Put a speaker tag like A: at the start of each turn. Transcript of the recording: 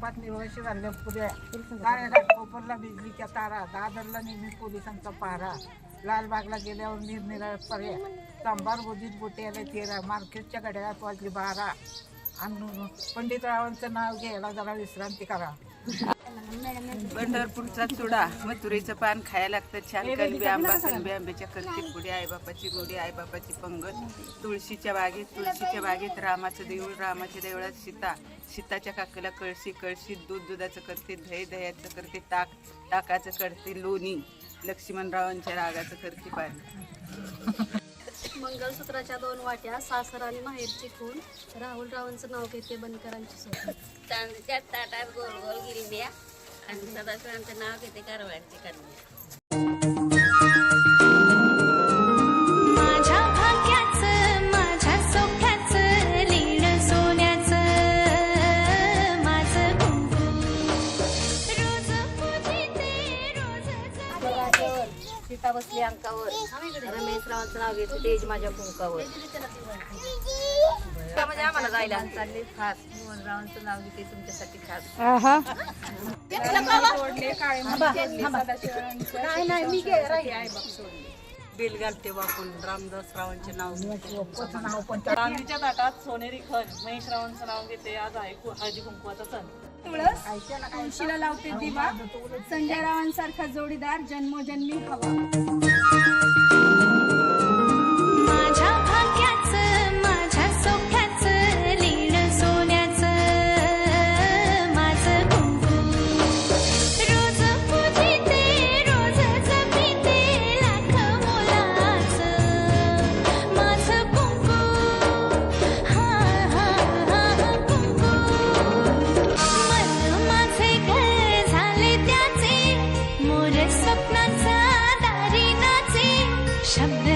A: भाग्याचे गमृत
B: झाले निर्वाशी झाल्या पुऱ्या काय बिजलीच्या तारा दादरला नेहमी पोलिसांचा पारा. लालबागला गेल्यावर निरनिराळ्या पर्या सांबार गोदीत बोटे आले तेरा. मार्केटच्या गड्यात वाजली बारा. आणि पंडितरावांचं नाव घ्यायला जरा विश्रांती करा.
C: पंढरपूरचा चुडा मथुरेचं पान खायला लागतं छान कलबी आंबा कलबी आंब्याच्या करती पुढे आईबापाची गोडी आईबापाची पंगत तुळशीच्या बागेत तुळशीच्या बागेत रामाचं देऊळ रामाच्या देवळात सीता सीताच्या काकेला कळशी कळशीत दूध दुधाचं करते दही दह्याचं करते ताक ताकाचं करते लोणी लक्ष्मणरावांच्या रागाचं करते पाणी
D: मंगलसूत्राच्या दोन वाट्या सासर आणि माहेरची खून राहुल रावांचं नाव घेते बनकरांची सोबत.
E: चांदीच्या ताटात गोल गोल गिरण्या आणि सदाशिवांचं नाव घेते कारवाडची कन्या
A: जाते.
E: सीता बसली अंकावर. रमेश रावांचं नाव घेते तेज माझ्या कुंकावर. म्हणजे आम्हाला जायला चालले खास. मोहन रावांचं नाव घेते तुमच्यासाठी खास.
C: बेल घालते वाकून रामदास रावांचे नाव
B: नाव पण
F: ताटात सोनेरी खण महेश रावांचं नाव घेते आज आहे हळदी कुंकवाचा सण.
D: तुळशीला लावते दिवा संजय रावांसारखा जोडीदार जन्मोजन्मी हवा. 想念。